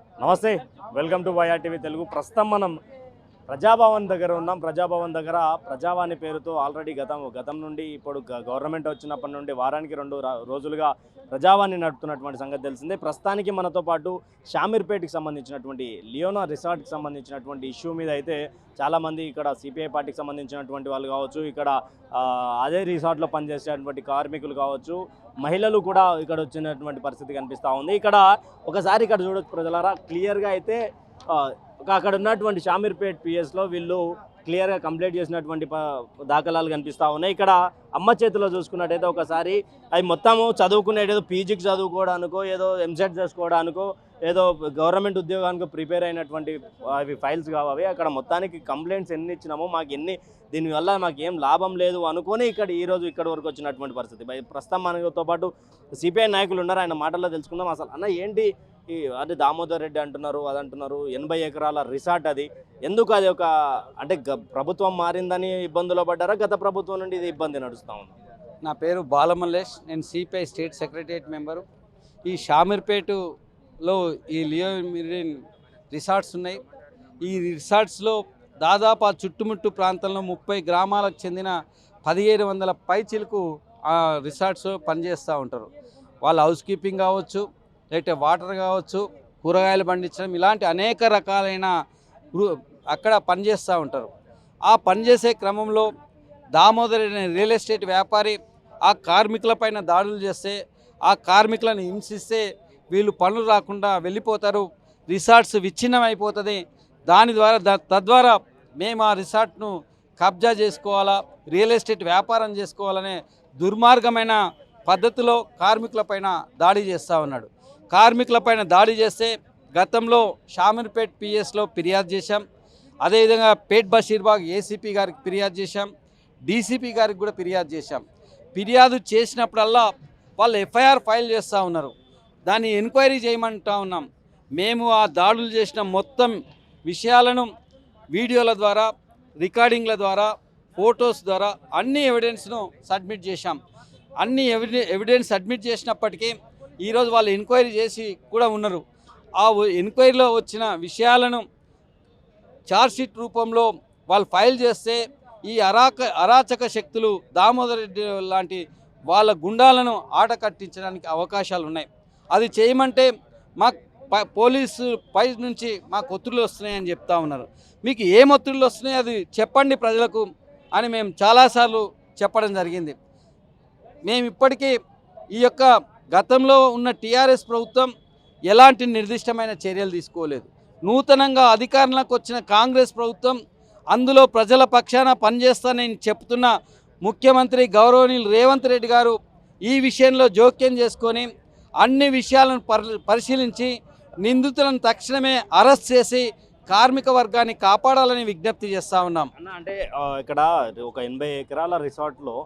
నమస్తే welcome to YR TV Telugu. ప్రస్తుతం మనం ప్రజాభవన్ దగ్గర ఉన్నాం. ప్రజాభవన్ దగ్గర ప్రజావాణి పేరుతో ఆల్రెడీ గతం గతం నుండి ఇప్పుడు గవర్నమెంట్ వచ్చినప్పటి నుండి వారానికి రెండు రోజులుగా ప్రజావాణి నడుపుతున్నటువంటి సంగతి తెలిసిందే. ప్రస్తుతానికి మనతో పాటు షామీర్పేట్కి సంబంధించినటువంటి లియోనా రిసార్ట్కి సంబంధించినటువంటి ఇష్యూ మీద అయితే చాలామంది ఇక్కడ సిపిఐ పార్టీకి సంబంధించినటువంటి వాళ్ళు కావచ్చు ఇక్కడ అదే రిసార్ట్లో పనిచేసేటువంటి కార్మికులు కావచ్చు మహిళలు కూడా ఇక్కడ వచ్చినటువంటి పరిస్థితి కనిపిస్తూ ఉంది. ఇక్కడ ఒకసారి ఇక్కడ చూడొచ్చు ప్రజలారా క్లియర్గా అయితే అక్కడ ఉన్నటువంటి షామీర్పేట్ పిఎస్లో వీళ్ళు క్లియర్గా కంప్లీట్ చేసినటువంటి ప- దాఖలాలు కనిపిస్తూ ఉన్నాయి. ఇక్కడ అమ్మ చేతిలో చూసుకున్నట్టయితే ఒకసారి అవి మొత్తము చదువుకునేది ఏదో పీజీకి చదువుకోవడానికో ఏదో ఎంసెట్ చేసుకోవడానికో ఏదో గవర్నమెంట్ ఉద్యోగానికి ప్రిపేర్ అయినటువంటి అవి ఫైల్స్ కావాలి అక్కడ మొత్తానికి కంప్లైంట్స్ ఎన్ని ఇచ్చినామో మాకు ఎన్ని దీనివల్ల మాకు ఏం లాభం లేదు అనుకొని ఇక్కడ ఈరోజు ఇక్కడ వరకు వచ్చినటువంటి పరిస్థితి. ప్రస్తుతం మనతో పాటు సిపిఐ నాయకులు ఉన్నారు. ఆయన మాటల్లో తెలుసుకుందాం. అసలు అన్న ఏంటి ఈ అదే దామోదర్ రెడ్డి అంటున్నారు అది అంటున్నారు. ఎనభై ఎకరాల రిసార్ట్ అది. ఎందుకు అది ఒక అంటే గ- ప్రభుత్వం మారిందని ఇబ్బందులు పడ్డారా? గత ప్రభుత్వం నుండి ఇది ఇబ్బంది నడుస్తూ ఉంది. నా పేరు బాలమల్లేష్. నేను సిపిఐ స్టేట్ సెక్రటరియట్ మెంబరు. ఈ షామీర్పేటలో ఈ లియో మిరిన్ రిసార్ట్స్ ఉన్నాయి. ఈ రిసార్ట్స్లో దాదాపు ఆ చుట్టుముట్టు ప్రాంతంలో ముప్పై గ్రామాలకు చెందిన పదిహేడు వందల పైచిలకు ఆ రిసార్ట్స్ పనిచేస్తూ ఉంటారు. వాళ్ళ హౌస్ కీపింగ్ కావచ్చు లేకపోతే వాటర్ కావచ్చు కూరగాయలు పండించడం ఇలాంటి అనేక రకాలైన అక్కడ పనిచేస్తూ ఉంటారు. ఆ పనిచేసే క్రమంలో దామోదర్ అనే రియల్ ఎస్టేట్ వ్యాపారి ఆ కార్మికులపైన దాడులు చేస్తే ఆ కార్మికులను హింసిస్తే వీళ్ళు పనులు రాకుండా వెళ్ళిపోతారు. రిసార్ట్స్ విచ్ఛిన్నం అయిపోతుంది దాని ద్వారా తద్వారా మేము ఆ రిసార్ట్ను కబ్జా చేసుకోవాలా రియల్ ఎస్టేట్ వ్యాపారం చేసుకోవాలనే దుర్మార్గమైన పద్ధతిలో కార్మికులపైన దాడి చేస్తూ ఉన్నాడు. కార్మికులపైన దాడి చేస్తే గతంలో షామీర్పేట్ పిఎస్లో ఫిర్యాదు చేశాం. అదేవిధంగా పేట్ బషీర్బాగ్ ఏసీపీ గారికి ఫిర్యాదు చేశాం. డీసీపీ గారికి కూడా ఫిర్యాదు చేశాం. ఫిర్యాదు చేసినప్పుడల్లా వాళ్ళు ఎఫ్ఐఆర్ ఫైల్ చేస్తూ ఉన్నారు. దాన్ని ఎంక్వైరీ చేయమంటా ఉన్నాం. మేము ఆ దాడులు చేసిన మొత్తం విషయాలను వీడియోల ద్వారా రికార్డింగ్ల ద్వారా ఫొటోస్ ద్వారా అన్ని ఎవిడెన్స్ను సబ్మిట్ చేశాం. అన్ని ఎవిడెన్స్ సబ్మిట్ చేసినప్పటికీ ఈరోజు వాళ్ళు ఎంక్వైరీ చేసి కూడా ఉన్నారు. ఆ ఎంక్వైరీలో వచ్చిన విషయాలను ఛార్జ్షీట్ రూపంలో వాళ్ళు ఫైల్ చేస్తే ఈ అరాక అరాచక శక్తులు దామోదర్ రెడ్డి లాంటి వాళ్ళ గుండాలను ఆట కట్టించడానికి అవకాశాలు ఉన్నాయి. అది చేయమంటే మా పోలీసు పై నుంచి మాకు ఒత్తిళ్ళు వస్తున్నాయని చెప్తా ఉన్నారు. మీకు ఏం ఒత్తిళ్ళు వస్తున్నాయి అది చెప్పండి ప్రజలకు అని మేము చాలాసార్లు చెప్పడం జరిగింది. మేము ఇప్పటికీ ఈ యొక్క గతంలో ఉన్న టీఆర్ఎస్ ప్రభుత్వం ఎలాంటి నిర్దిష్టమైన చర్యలు తీసుకోలేదు. నూతనంగా అధికారంలోకి వచ్చిన కాంగ్రెస్ ప్రభుత్వం అందులో ప్రజల పక్షాన పనిచేస్తానని చెప్తున్న ముఖ్యమంత్రి గౌరవనీయులు రేవంత్ రెడ్డి గారు ఈ విషయంలో జోక్యం చేసుకొని అన్ని విషయాలను పరి పరిశీలించి నిందితులను తక్షణమే అరెస్ట్ చేసి కార్మిక వర్గాన్ని కాపాడాలని విజ్ఞప్తి చేస్తూ ఉన్నాం. అన్న అంటే ఇక్కడ ఒక ఎనభై ఎకరాల రిసార్ట్లో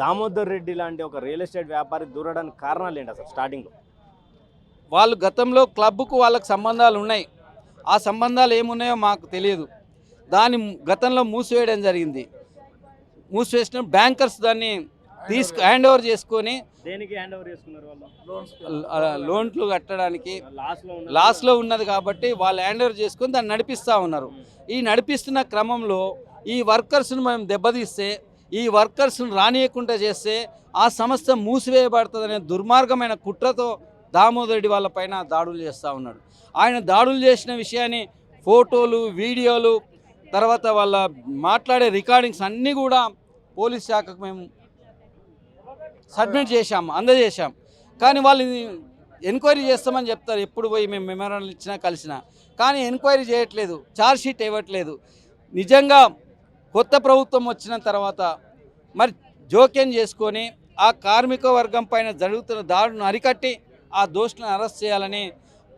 దామోదర్ రెడ్డి లాంటి ఒక రియల్ ఎస్టేట్ వ్యాపారి దూరడానికి కారణాలు ఏంటి అసలు స్టార్టింగ్లో? వాళ్ళు గతంలో క్లబ్కు వాళ్ళకి సంబంధాలు ఉన్నాయి. ఆ సంబంధాలు ఏమున్నాయో మాకు తెలియదు. దాన్ని గతంలో మూసివేయడం జరిగింది. మూసివేసిన బ్యాంకర్స్ దాన్ని తీసుకు హ్యాండ్ ఓవర్ చేసుకొని దేనికి హ్యాండ్ ఓవర్ చేసుకున్నారు లోన్లు కట్టడానికి లాస్లో ఉన్నది. కాబట్టి వాళ్ళు హ్యాండ్ ఓవర్ చేసుకొని దాన్ని నడిపిస్తూ ఉన్నారు. ఈ నడిపిస్తున్న క్రమంలో ఈ వర్కర్స్ను మేము దెబ్బతీస్తే ఈ వర్కర్స్ను రానియకుండా చేస్తే ఆ సంస్థ మూసివేయబడుతుందనే దుర్మార్గమైన కుట్రతో దామోదర్ రెడ్డి వాళ్ళ పైన దాడులు చేస్తూ ఉన్నాడు. ఆయన దాడులు చేసిన విషయాన్ని ఫోటోలు వీడియోలు తర్వాత వాళ్ళ మాట్లాడే రికార్డింగ్స్ అన్నీ కూడా పోలీస్ శాఖకు మేము సబ్మిట్ చేశాం అందజేశాం కానీ వాళ్ళు ఎంక్వైరీ చేస్తామని చెప్తారు ఎప్పుడు పోయి మేము మెమోరాండం ఇచ్చినా కలిసినా. కానీ ఎంక్వైరీ చేయట్లేదు ఛార్జ్ షీట్ ఇవ్వట్లేదు. నిజంగా కొత్త ప్రభుత్వం వచ్చిన తర్వాత మరి జోక్యం చేసుకొని ఆ కార్మిక వర్గం పైన జరుగుతున్న దాడులను అరికట్టి ఆ దోషులను అరెస్ట్ చేయాలని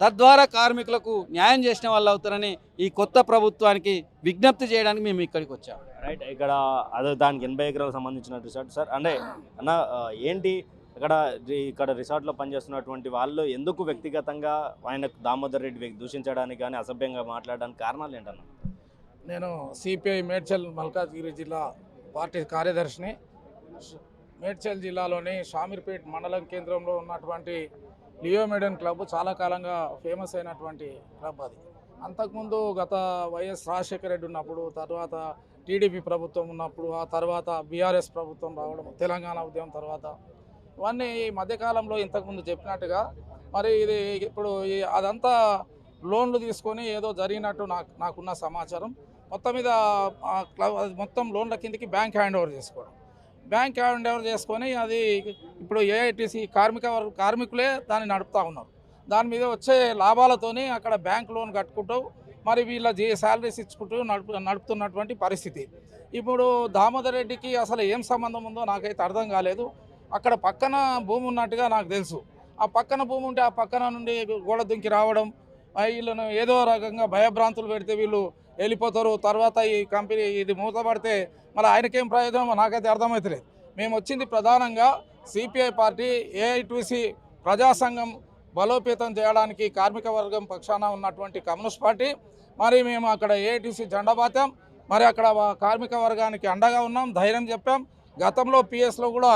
తద్వారా కార్మికులకు న్యాయం చేసిన వాళ్ళు అవుతారని ఈ కొత్త ప్రభుత్వానికి విజ్ఞప్తి చేయడానికి మేము ఇక్కడికి వచ్చాం. రైట్ ఇక్కడ అదే దానికి ఎనభై ఎకరాలకు సంబంధించిన రిసార్ట్ సార్. అంటే అన్న ఏంటి ఇక్కడ రి- ఇక్కడ రిసార్ట్లో పనిచేస్తున్నటువంటి వాళ్ళు ఎందుకు వ్యక్తిగతంగా ఆయన దామోదర్ రెడ్డి దూషించడానికి కానీ అసభ్యంగా మాట్లాడడానికి కారణాలు ఏంటన్నా? నేను సిపిఐ మేడ్చల్ మల్కాజ్గిరి జిల్లా పార్టీ కార్యదర్శిని. మేడ్చల్ జిల్లాలోని షామీర్పేట్ మండలం కేంద్రంలో ఉన్నటువంటి లియోమెడన్ క్లబ్ చాలా కాలంగా ఫేమస్ అయినటువంటి క్లబ్ అది. అంతకుముందు గత వైఎస్ రాజశేఖర రెడ్డి ఉన్నప్పుడు తర్వాత టీడీపీ ప్రభుత్వం ఉన్నప్పుడు ఆ తర్వాత బీఆర్ఎస్ ప్రభుత్వం రావడం తెలంగాణ ఉద్యమం తర్వాత ఇవన్నీ ఈ మధ్యకాలంలో ఇంతకుముందు చెప్పినట్టుగా మరి ఇది ఇప్పుడు ఈ అదంతా లోన్లు తీసుకొని ఏదో జరిగినట్టు నాకు నాకున్న సమాచారం. మొత్తం మీద మొత్తం లోన్ల కిందకి బ్యాంక్ హ్యాండ్ ఓవర్ చేసుకోవడం. బ్యాంక్ హ్యాండ్ ఓవర్ చేసుకొని అది ఇప్పుడు ఏఐటీసీ కార్మిక వర్గ కార్మికులే దాన్ని నడుపుతా ఉన్నారు. దాని మీద వచ్చే లాభాలతోనే అక్కడ బ్యాంక్ లోన్ కట్టుకుంటూ మరి వీళ్ళ జీ శాలరీస్ ఇచ్చుకుంటూ నడుపు నడుపుతున్నటువంటి పరిస్థితి. ఇప్పుడు దామోదర్ రెడ్డికి అసలు ఏం సంబంధం ఉందో నాకైతే అర్థం కాలేదు. అక్కడ పక్కన భూమి ఉన్నట్టుగా నాకు తెలుసు. ఆ పక్కన భూమి ఉంటే ఆ పక్కన నుండి గోడ దుంకి రావడం ఆ వీళ్ళను ఏదో రకంగా భయభ్రాంతులు పెడితే వీళ్ళు వెళ్ళిపోతారు. తర్వాత ఈ కంపెనీ ఇది మూతపడితే మరి ఆయనకేం ప్రయోజనం నాకైతే అర్థమవుతలేదు మేము వచ్చింది ప్రధానంగా సిపిఐ పార్టీ ఏఐటీసీ ప్రజాసంఘం బలోపేతం చేయడానికి కార్మిక వర్గం పక్షాన ఉన్నటువంటి కమ్యూనిస్ట్ పార్టీ. మరి మేము అక్కడ ఏఐటీసీ జెండా పాతాం మరి అక్కడ కార్మిక వర్గానికి అండగా ఉన్నాం ధైర్యం చెప్పాం. గతంలో పిఎస్లో కూడా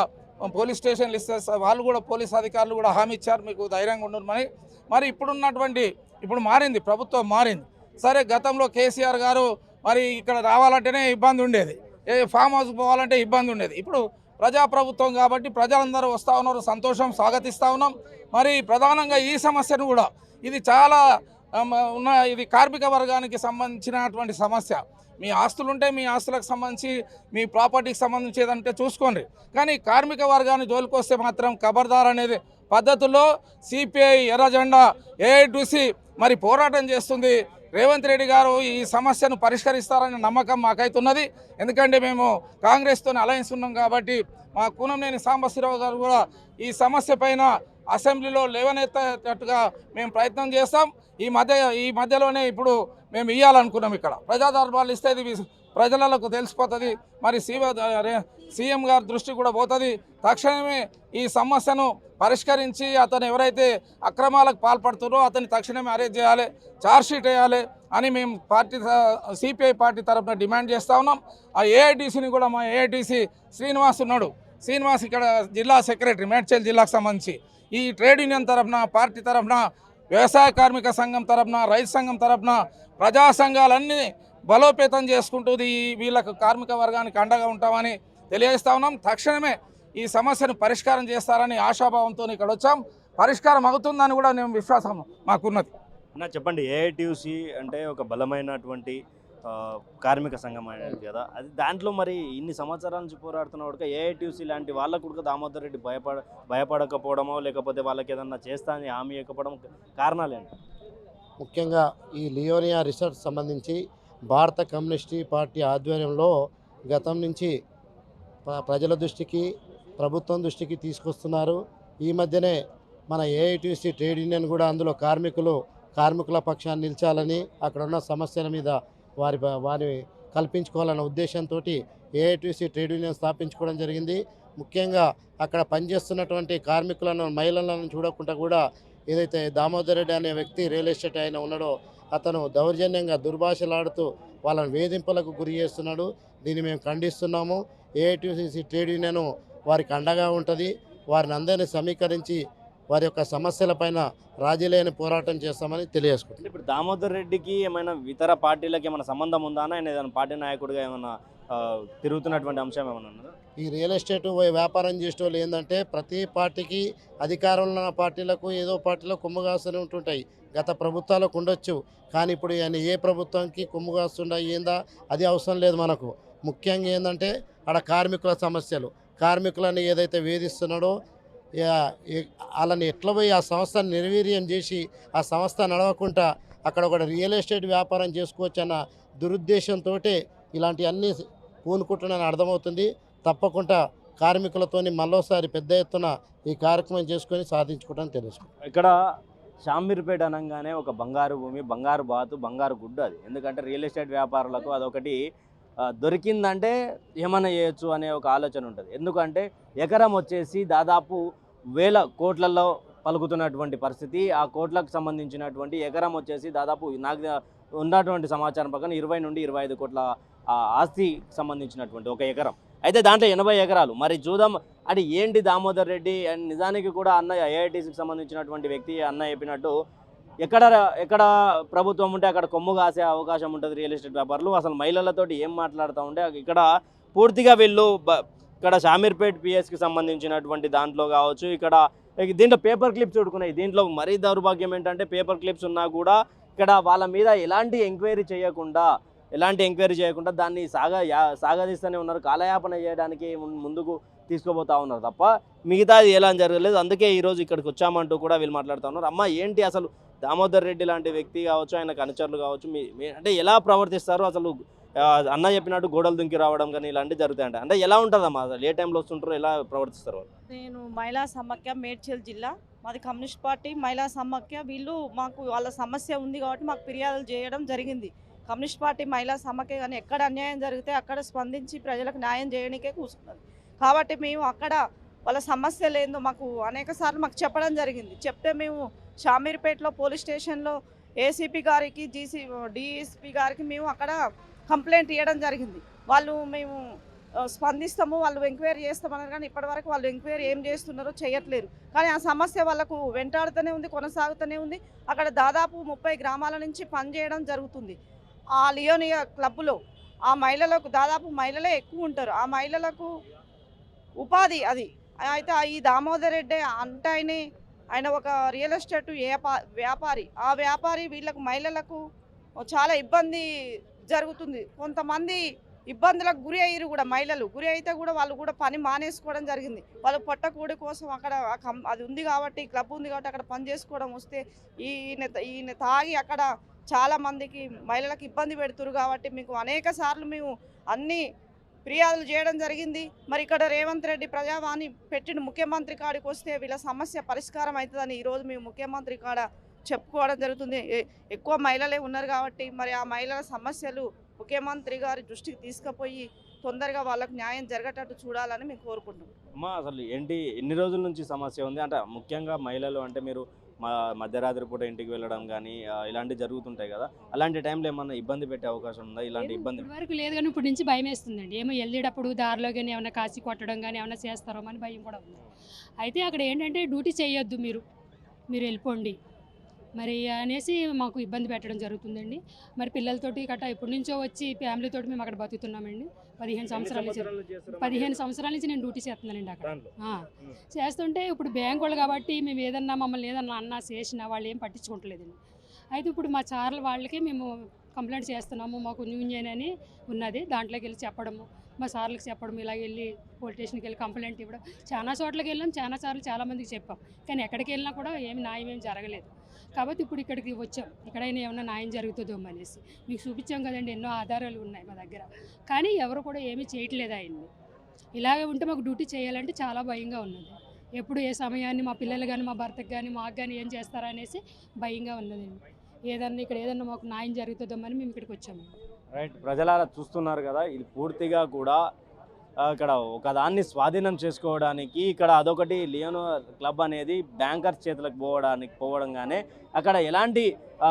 పోలీస్ స్టేషన్లు ఇస్తే వాళ్ళు కూడా పోలీస్ అధికారులు కూడా హామీ ఇచ్చారు. మీకు ధైర్యంగా ఉండమని మరి ఇప్పుడున్నటువంటి ఇప్పుడు మారింది ప్రభుత్వం మారింది. సరే గతంలో కేసీఆర్ గారు మరి ఇక్కడ రావాలంటేనే ఇబ్బంది ఉండేది. ఏ ఫామ్ హౌస్కి పోవాలంటే ఇబ్బంది ఉండేది. ఇప్పుడు ప్రజాప్రభుత్వం కాబట్టి ప్రజలందరూ వస్తూ ఉన్నారు సంతోషం స్వాగతిస్తూ ఉన్నాం. మరి ప్రధానంగా ఈ సమస్యను కూడా ఇది చాలా ఉన్న ఇది కార్మిక వర్గానికి సంబంధించినటువంటి సమస్య. మీ ఆస్తులు ఉంటే మీ ఆస్తులకు సంబంధించి మీ ప్రాపర్టీకి సంబంధించి ఏదంటే చూసుకోండి. కానీ కార్మిక వర్గాన్ని జోలికొస్తే మాత్రం ఖబర్దార్ అనేది పద్ధతుల్లో సిపిఐ ఎర్రజెండా జెండా మరి పోరాటం చేస్తుంది. రేవంత్ రెడ్డి గారు ఈ సమస్యను పరిష్కరిస్తారనే నమ్మకం మాకైతున్నది. ఎందుకంటే మేము కాంగ్రెస్తో అలయన్స్ ఉన్నాం కాబట్టి మా కూనంనేని సాంబశివరావు గారు కూడా ఈ సమస్య పైన అసెంబ్లీలో లేవనెత్తేటట్టుగా మేము ప్రయత్నం చేస్తాం. ఈ మధ్య ఈ మధ్యలోనే ఇప్పుడు మేము ఇవ్వాలనుకున్నాం ఇక్కడ. ప్రజా దర్బార్లు ఇస్తే ఇది ప్రజలకు తెలిసిపోతుంది. మరి సీఎం సీఎం గారి దృష్టి కూడా పోతుంది. తక్షణమే ఈ సమస్యను పరిష్కరించి అతను ఎవరైతే అక్రమాలకు పాల్పడుతున్నారో అతన్ని తక్షణమే అరెస్ట్ చేయాలి ఛార్జ్షీట్ వేయాలి అని మేము పార్టీ సిపిఐ పార్టీ తరఫున డిమాండ్ చేస్తూ ఉన్నాం. ఆ ఏఐటీసీని కూడా మా ఏఐటీసీ శ్రీనివాస్ ఉన్నాడు. శ్రీనివాస్ ఇక్కడ జిల్లా సెక్రటరీ మేడ్చల్ జిల్లాకు సంబంధించి. ఈ ట్రేడ్ యూనియన్ తరఫున పార్టీ తరఫున వ్యవసాయ కార్మిక సంఘం తరఫున రైతు సంఘం తరఫున ప్రజా సంఘాలన్నీ బలోపేతం చేసుకుంటూ ఈ వీళ్ళకు కార్మిక వర్గానికి అండగా ఉంటామని తెలియజేస్తా ఉన్నాం. తక్షణమే ఈ సమస్యను పరిష్కారం చేస్తారని ఆశాభావంతో ఇక్కడ వచ్చాం. పరిష్కారం అవుతుందని కూడా నేను విశ్వాసం మాకున్నది. అన్న చెప్పండి ఏఐటీయూసీ అంటే ఒక బలమైనటువంటి కార్మిక సంఘం అనేది కదా. అది దాంట్లో మరి ఇన్ని సంవత్సరాల నుంచి పోరాడుతున్న కూడా ఏఐటీయూసీ లాంటి వాళ్ళకు కూడా దామోదర్ రెడ్డి భయపడ భయపడకపోవడమో లేకపోతే వాళ్ళకి ఏదన్నా చేస్తా అని హామీ ఇవ్వకపోవడం కారణాలేంటి ముఖ్యంగా ఈ లియోనియా రిసర్చ్ సంబంధించి భారత కమ్యూనిస్ట్ పార్టీ ఆధ్వర్యంలో గతం నుంచి ప్రజల దృష్టికి ప్రభుత్వం దృష్టికి తీసుకొస్తున్నారు. ఈ మధ్యనే మన ఏఐటీసీ ట్రేడ్ యూనియన్ కూడా అందులో కార్మికులు కార్మికుల పక్షాన్ని నిలిచాలని అక్కడ ఉన్న సమస్యల మీద వారి వారి కల్పించుకోవాలన్న ఉద్దేశంతో ఏఐటీసీ ట్రేడ్ యూనియన్ స్థాపించుకోవడం జరిగింది. ముఖ్యంగా అక్కడ పనిచేస్తున్నటువంటి కార్మికులను మహిళలను చూడకుండా కూడా ఏదైతే దామోదర్ రెడ్డి అనే వ్యక్తి రియల్ ఎస్టేట్ ఆయన ఉన్నాడో అతను దౌర్జన్యంగా దుర్భాషలాడుతూ వాళ్ళని వేధింపులకు గురి చేస్తున్నాడు. దీన్ని మేము ఖండిస్తున్నాము. ఏఐటీసీ ట్రేడ్ యూనియన్ వారికి అండగా ఉంటుంది. వారిని అందరినీ సమీకరించి వారి యొక్క సమస్యలపైన రాజీ లేని పోరాటం చేస్తామని తెలియజేసుకుంటున్నాం. ఇప్పుడు దామోదర్ రెడ్డికి ఏమైనా ఇతర పార్టీలకు ఏమైనా సంబంధం ఉందా ఆయన ఏదైనా పార్టీ నాయకుడిగా ఏమైనా తిరుగుతున్నటువంటి అంశం ఏమైనా ఉన్నదా? ఈ రియల్ ఎస్టేట్ పోయి వ్యాపారం చేసే వాళ్ళు ఏంటంటే ప్రతి పార్టీకి అధికారంలో ఉన్న పార్టీలకు ఏదో పార్టీలో కొమ్ముగాస్తూనే ఉంటుంటాయి. గత ప్రభుత్వాలకు ఉండొచ్చు. కానీ ఇప్పుడు ఆయన ఏ ప్రభుత్వానికి కొమ్ముగాస్తుండా ఏందా? అది అవసరం లేదు మనకు. ముఖ్యంగా ఏంటంటే ఆడ కార్మికుల సమస్యలు. కార్మికులను ఏదైతే వేధిస్తున్నాడో వాళ్ళని ఎట్లా పోయి ఆ సంస్థను నిర్వీర్యం చేసి ఆ సంస్థ నడవకుండా అక్కడ ఒక రియల్ ఎస్టేట్ వ్యాపారం చేసుకోవచ్చు అన్న దురుద్దేశంతో ఇలాంటివన్నీ పూనుకుంటున్నాను అర్థమవుతుంది. తప్పకుండా కార్మికులతోని మరోసారి పెద్ద ఎత్తున ఈ కార్యక్రమం చేసుకొని సాధించుకుంటాను తెలుసుకుంటాం ఇక్కడ షామీర్పేట అనగానే ఒక బంగారు భూమి బంగారు బాతు బంగారు గుడ్డు అది. ఎందుకంటే రియల్ ఎస్టేట్ వ్యాపారులకు అదొకటి దొరికిందంటే ఏమైనా చేయొచ్చు అనే ఒక ఆలోచన ఉంటుంది. ఎందుకంటే ఎకరం వచ్చేసి దాదాపు వేల కోట్లలో పలుకుతున్నటువంటి పరిస్థితి. ఆ కోట్లకు సంబంధించినటువంటి ఎకరం వచ్చేసి దాదాపు నాకు ఉన్నటువంటి సమాచారం ప్రకారం ఇరవై నుండి ఇరవై ఐదు కోట్ల ఆస్తికి ఆస్తి సంబంధించినటువంటి ఒక ఎకరం. అయితే దాంట్లో ఎనభై ఎకరాలు. మరి చూద్దాం అంటే ఏంటి దామోదర్ రెడ్డి? అండ్ నిజానికి కూడా అన్న ఐఐటీసీకి సంబంధించినటువంటి వ్యక్తి అన్న చెప్పినట్టు ఎక్కడ ఎక్కడ ప్రభుత్వం ఉంటే అక్కడ కొమ్ము కాసే అవకాశం ఉంటుంది రియల్ ఎస్టేట్ వ్యాపారులు. అసలు మహిళలతోటి ఏం మాట్లాడుతూ ఉంటే ఇక్కడ పూర్తిగా వీళ్ళు ఇక్కడ షామీర్పేట్ పిఎస్కి సంబంధించినటువంటి దాంట్లో కావచ్చు ఇక్కడ దీంట్లో పేపర్ క్లిప్స్ చూడుకున్నాయి. దీంట్లో మరీ దౌర్భాగ్యం ఏంటంటే పేపర్ క్లిప్స్ ఉన్నా కూడా ఇక్కడ వాళ్ళ మీద ఎలాంటి ఎంక్వైరీ చేయకుండా ఎలాంటి ఎంక్వైరీ చేయకుండా దాన్ని సాగ సాగదీస్తూనే ఉన్నారు. కాలయాపన చేయడానికి ముందుకు తీసుకుపోతా ఉన్నారు తప్ప మిగతాది ఎలా జరగలేదు. అందుకే ఈరోజు ఇక్కడికి వచ్చామంటూ కూడా వీళ్ళు మాట్లాడుతూ ఉన్నారు. అమ్మ ఏంటి అసలు దామోదర్ రెడ్డి లాంటి వ్యక్తి కావచ్చు ఆయన అనుచరులు కావచ్చు మీ అంటే ఎలా ప్రవర్తిస్తారు? అసలు అన్న చెప్పినట్టు గోడలు దుంకి రావడం కానీ ఇలాంటివి జరుగుతాయంట అంటే ఎలా ఉంటుందమ్మా? అసలు ఏ టైంలో వస్తుంటారు ఎలా ప్రవర్తిస్తారు నేను మహిళా సమాఖ్య మేడ్చల్ జిల్లా. మాది కమ్యూనిస్ట్ పార్టీ. మహిళా సమాఖ్య. వీళ్ళు మాకు వాళ్ళ సమస్య ఉంది కాబట్టి మాకు ఫిర్యాదులు చేయడం జరిగింది. కమ్యూనిస్ట్ పార్టీ మహిళా సమ్మకే కానీ ఎక్కడ అన్యాయం జరిగితే అక్కడ స్పందించి ప్రజలకు న్యాయం చేయడానికే కూర్చున్నది కాబట్టి మేము అక్కడ వాళ్ళ సమస్య లేదో మాకు అనేక సార్లు మాకు చెప్పడం జరిగింది. చెప్తే మేము షామీర్పేటలో పోలీస్ స్టేషన్లో ఏసీపీ గారికి జీసీ డిఎస్పీ గారికి మేము అక్కడ కంప్లైంట్ ఇవ్వడం జరిగింది. వాళ్ళు మేము స్పందిస్తాము వాళ్ళు ఎంక్వైరీ చేస్తామన్నారు కానీ ఇప్పటివరకు వాళ్ళు ఎంక్వైరీ ఏం చేస్తున్నారో చేయట్లేరు. కానీ ఆ సమస్య వాళ్ళకు వెంటాడుతూనే ఉంది కొనసాగుతూనే ఉంది. అక్కడ దాదాపు ముప్పై గ్రామాల నుంచి పనిచేయడం జరుగుతుంది. ఆ లియోనియా క్లబ్లో ఆ మహిళలకు దాదాపు మహిళలే ఎక్కువ ఉంటారు. ఆ మహిళలకు ఉపాధి అది. అయితే ఈ దామోదర్ రెడ్డి అంటే ఆయనే ఆయన ఒక రియల్ ఎస్టేట్ వ్యాపారి. ఆ వ్యాపారి వీళ్ళకు మహిళలకు చాలా ఇబ్బంది జరుగుతుంది. కొంతమంది ఇబ్బందులకు గురి అయ్యారు కూడా మహిళలు. గురి అయితే కూడా వాళ్ళు కూడా పని మానేసుకోవడం జరిగింది. వాళ్ళు పొట్టకూడి కోసం అక్కడ కం- అది ఉంది కాబట్టి క్లబ్ ఉంది కాబట్టి అక్కడ పని చేసుకోవడం వస్తే ఈయన ఈయన తాగి అక్కడ చాలా మందికి మహిళలకు ఇబ్బంది పెడుతురు కాబట్టి మీకు అనేక సార్లు మేము అన్ని ఫిర్యాదులు చేయడం జరిగింది. మరి ఇక్కడ రేవంత్ రెడ్డి ప్రజావాణి పెట్టిన ముఖ్యమంత్రి కాడికి వస్తే వీళ్ళ సమస్య పరిష్కారం అవుతుందని ఈరోజు మేము ముఖ్యమంత్రి కాడ చెప్పుకోవడం జరుగుతుంది. ఎక్కువ మహిళలే ఉన్నారు కాబట్టి మరి ఆ మహిళల సమస్యలు ముఖ్యమంత్రి గారి దృష్టికి తీసుకుపోయి తొందరగా వాళ్ళకు న్యాయం జరగటట్టు చూడాలని మేము కోరుకుంటున్నాం. అమ్మా అసలు ఏంటి? ఎన్ని రోజుల నుంచి సమస్య ఉంది? అంటే ముఖ్యంగా మహిళలు అంటే మీరు మా మధ్యరాత్రి పూట ఇంటికి వెళ్ళడం కానీ ఇలాంటివి జరుగుతుంటాయి కదా. అలాంటి టైంలో ఏమన్నా ఇబ్బంది పెట్టే అవకాశం ఉందా? ఇలాంటి ఇబ్బంది వరకు లేదు కానీ ఇప్పుడు నుంచి భయం వేస్తుందండి. ఏమో వెళ్ళేటప్పుడు దారిలో కానీ ఏమైనా కాసి కొట్టడం కానీ ఏమైనా చేస్తారో అని భయం కూడా ఉంది. అయితే అక్కడ ఏంటంటే డ్యూటీ చేయొద్దు మీరు. మీరు వెళ్ళిపోండి. మరి అనేసి మాకు ఇబ్బంది పెట్టడం జరుగుతుందండి. మరి పిల్లలతోటి గట్టా ఎప్పటి నుంచో వచ్చి ఫ్యామిలీతోటి మేము అక్కడ బతుకుతున్నామండి. పదిహేను సంవత్సరాల నుంచి. పదిహేను సంవత్సరాల నుంచి నేను డ్యూటీ చేస్తున్నానండి అక్కడ. చేస్తుంటే ఇప్పుడు బ్యాంక్ వాళ్ళు కాబట్టి మేము ఏదన్నా మమ్మల్ని ఏదన్నా అన్నా చేసినా వాళ్ళు ఏం పట్టించుకుంటలేదండి అయితే ఇప్పుడు మా చార్ల వాళ్ళకి మేము కంప్లైంట్ చేస్తున్నాము మాకు యూనియన్ అని ఉన్నది. దాంట్లోకి వెళ్ళి చెప్పడము మా సార్లకు చెప్పడం ఇలా వెళ్ళి పోలీస్ స్టేషన్కి వెళ్ళి కంప్లైంట్ ఇవ్వడం. చాలా చోట్లకి వెళ్ళాం చాలా సార్లు చాలామందికి చెప్పాం. కానీ ఎక్కడికి వెళ్ళినా కూడా ఏమి న్యాయం ఏం జరగలేదు. కాబట్టి ఇప్పుడు ఇక్కడికి వచ్చాం. ఇక్కడైనా ఏమైనా న్యాయం జరుగుతుందో అనేసి. మీకు చూపించాం కదండి ఎన్నో ఆధారాలు ఉన్నాయి మా దగ్గర. కానీ ఎవరు కూడా ఏమీ చేయట్లేదు ఆయన్ని. ఇలాగే ఉంటే మాకు డ్యూటీ చేయాలంటే చాలా భయంగా ఉన్నది. ఎప్పుడు ఏ సమయాన్ని మా పిల్లలు కానీ మా భర్తకు కానీ మాకు కానీ ఏం చేస్తారా అనేసి భయంగా ఉన్నదండి ఏదన్నా ఇక్కడ ఏదన్నా మాకు న్యాయం జరుగుతుందో అని మేము ఇక్కడికి వచ్చాము. రైట్ ప్రజలారా చూస్తున్నారు కదా ఇది పూర్తిగా కూడా అక్కడ ఒక ఒకదాన్ని స్వాధీనం చేసుకోవడానికి ఇక్కడ అదొకటి లియోనో క్లబ్ అనేది బ్యాంకర్స్ చేతులకు పోవడానికి పోవడంగానే అక్కడ ఎలాంటి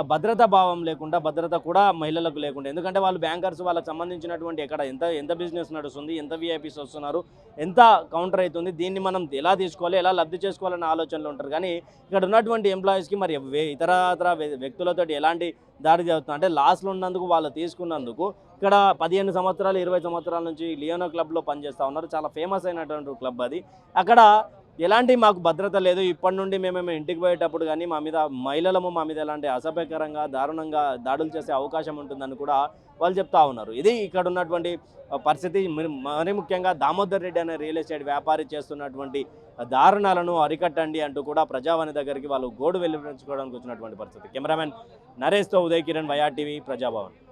భద్రతా భావం లేకుండా భద్రత కూడా మహిళలకు లేకుండా ఎందుకంటే వాళ్ళు బ్యాంకర్స్ వాళ్ళకి సంబంధించినటువంటి ఎక్కడ ఎంత ఎంత బిజినెస్ నడుస్తుంది ఎంత విఐపీస్ వస్తున్నారు ఎంత కౌంటర్ అవుతుంది దీన్ని మనం ఎలా తీసుకోవాలి ఎలా లబ్ధి చేసుకోవాలనే ఆలోచనలు ఉంటారు. కానీ ఇక్కడ ఉన్నటువంటి ఎంప్లాయీస్కి మరి వే- ఇతర ఇతర వ్య- వ్యక్తులతోటి ఎలాంటి దారి జరుగుతుంది అంటే లాస్లో ఉన్నందుకు వాళ్ళు తీసుకున్నందుకు ఇక్కడ పదిహేను సంవత్సరాలు ఇరవై సంవత్సరాల నుంచి లియోనో క్లబ్లో పనిచేస్తూ ఉన్నారు. చాలా ఫేమస్ అయినటువంటి క్లబ్ అది. అక్కడ ఎలాంటి మాకు భద్రత లేదు. ఇప్పటి నుండి మేమేమో ఇంటికి పోయేటప్పుడు కానీ మా మీద మహిళలము మా మీద ఎలాంటి అసభ్యకరంగా దారుణంగా దాడులు చేసే అవకాశం ఉంటుందని కూడా వాళ్ళు చెప్తా ఉన్నారు. ఇది ఇక్కడ ఉన్నటువంటి పరిస్థితి. మరి- ముఖ్యంగా దామోదర్ రెడ్డి అనే రియల్ ఎస్టేట్ వ్యాపారి చేస్తున్నటువంటి దారుణాలను అరికట్టండి అంటూ కూడా ప్రజావాణి దగ్గరికి వాళ్ళు గోడు వెలువరించుకోవడానికి వచ్చినటువంటి పరిస్థితి. కెమెరామెన్ నరేష్తో ఉదయ్ కిరణ్ వైఆర్టీవీ ప్రజాభవన్.